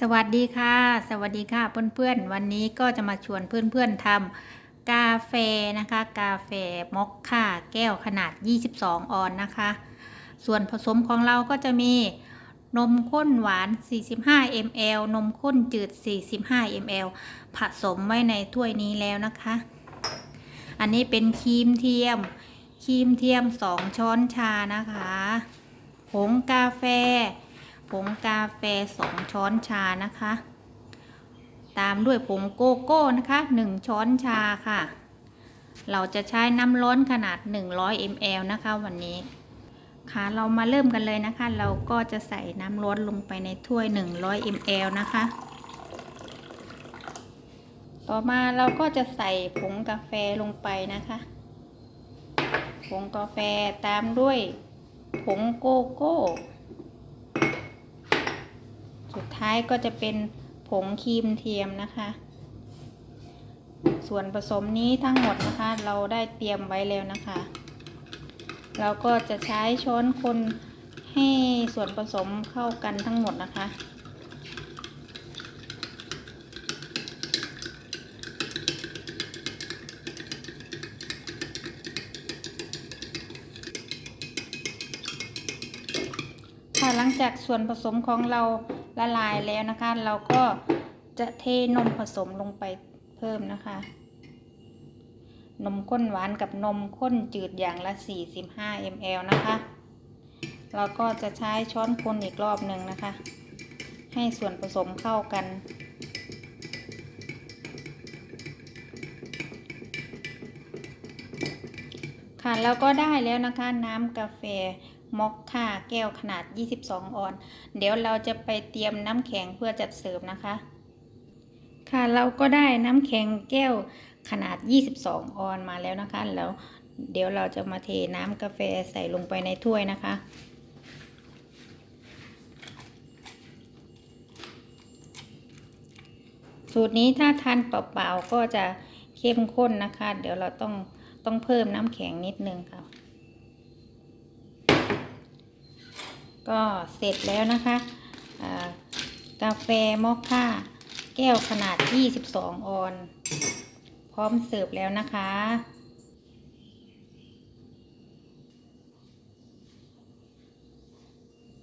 สวัสดีค่ะ สวัสดีค่ะเพื่อนๆ วันนี้ก็จะมาชวนเพื่อนๆทำกาแฟนะคะ กาแฟมอคค่าแก้วขนาด 22 ออนนะคะ ส่วนผสมของเราก็จะมีนมข้นหวาน 45 ml นมข้นจืด 45 ml ผสมไว้ในถ้วยนี้แล้วนะคะ อันนี้เป็นครีมเทียม ครีมเทียม 2 ช้อนชานะคะ ผงกาแฟ ผงกาแฟ 2 ช้อนชานะคะ ตามด้วยผงโกโก้นะคะ 1 ช้อนชาค่ะ เราจะใช้น้ำร้อนขนาด 100 ml นะคะวันนี้ค่ะเรามาเริ่มกันเลยนะคะ เราก็จะใส่น้ำร้อนลงไปในถ้วย 100 ml นะคะ ต่อมาเราก็จะใส่ผงกาแฟลงไปนะคะ ผงกาแฟตามด้วยผงโกโก้ สุดท้ายก็จะเป็นผงครีมเทียมนะคะ ส่วนผสมนี้ทั้งหมดนะคะ เราได้เตรียมไว้แล้วนะคะ เราก็จะใช้ช้อนคนให้ส่วนผสมเข้ากันทั้งหมดนะคะค่ะหลังจากส่วนผสมของเรา ละลายแล้วนะคะ เราก็จะเทนมผสมลงไปเพิ่มนะคะ นมข้นหวานกับนมข้นจืดอย่างละ 45 ml นะคะ เราก็จะใช้ช้อนคนอีกรอบหนึ่งนะคะ ให้ส่วนผสมเข้ากันค่ะแล้วก็ได้แล้วนะคะน้ำกาแฟ มอคค่าแก้วขนาด 22 ออน เดี๋ยวเราจะไปเตรียมน้ำแข็งเพื่อจัดเสิร์ฟนะคะ ค่ะเราก็ได้น้ำแข็งแก้วขนาด 22 ออนมาแล้วนะคะ แล้วเดี๋ยวเราจะมาเทน้ำกาแฟใส่ลงไปในถ้วยนะคะสูตรนี้ถ้าทานเปล่าๆก็จะเข้มข้นนะคะ เดี๋ยวเราต้องต้องเพิ่มน้ำแข็งนิดนึงค่ะ ก็เสร็จแล้วนะคะกาแฟมอคค่า แก้วขนาด 22 ออน พร้อมเสิร์ฟแล้วนะคะ